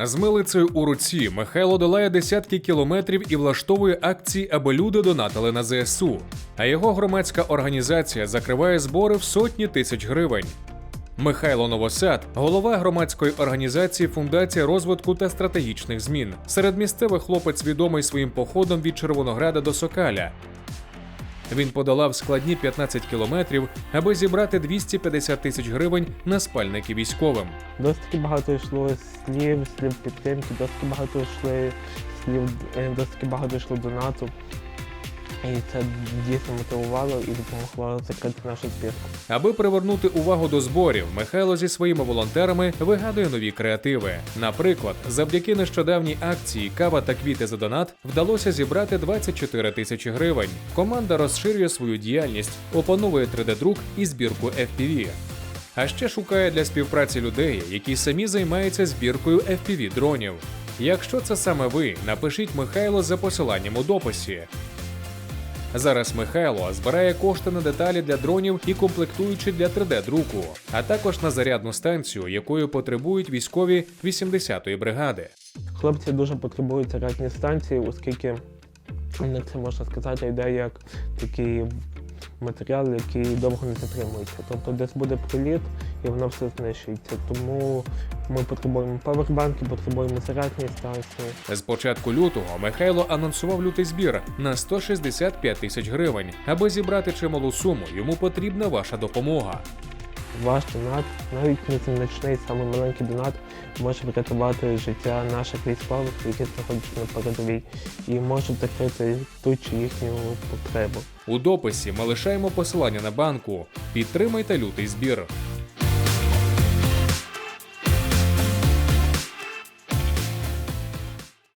З милицею у руці Михайло долає десятки кілометрів і влаштовує акції, аби люди донатили на ЗСУ. А його громадська організація закриває збори в сотні тисяч гривень. Михайло Новосад, голова громадської організації Фундація розвитку та стратегічних змін. Серед місцевих хлопець відомий своїм походом від Червонограда до Сокаля. Він подолав складні 15 кілометрів, аби зібрати 250 тисяч гривень на спальники військовим. Досить багато йшло слів, слів підтримки, досить багато йшли слів, е, досить багато йшло донату. І це дійсно мотивувало і допомогло закрити нашу збірку. Аби привернути увагу до зборів, Михайло зі своїми волонтерами вигадує нові креативи. Наприклад, завдяки нещодавній акції Кава та квіти за донат вдалося зібрати 24 тисячі гривень. Команда розширює свою діяльність, опановує 3D-друк і збірку FPV. А ще шукає для співпраці людей, які самі займаються збіркою FPV дронів. Якщо це саме ви, напишіть Михайло за посиланням у дописі. Зараз Михайло збирає кошти на деталі для дронів і комплектуючі для 3D-друку, а також на зарядну станцію, якою потребують військові 80-ї бригади. Хлопці дуже потребують зарядні станції, оскільки не це можна сказати йде як такий матеріал, який довго не затримується. Тобто десь буде приліт і воно все знищується. Тому ми потребуємо павербанки, потребуємо зарядні станції. З початку лютого Михайло анонсував лютий збір на 165 тисяч гривень. Аби зібрати чималу суму, йому потрібна ваша допомога. Ваш донат, навіть незначний, саме маленький донат, може врятувати життя наших військових, які знаходяться на передовій, і може закрити ту чи їхню потребу. У дописі ми лишаємо посилання на банку. Підтримайте лютий збір.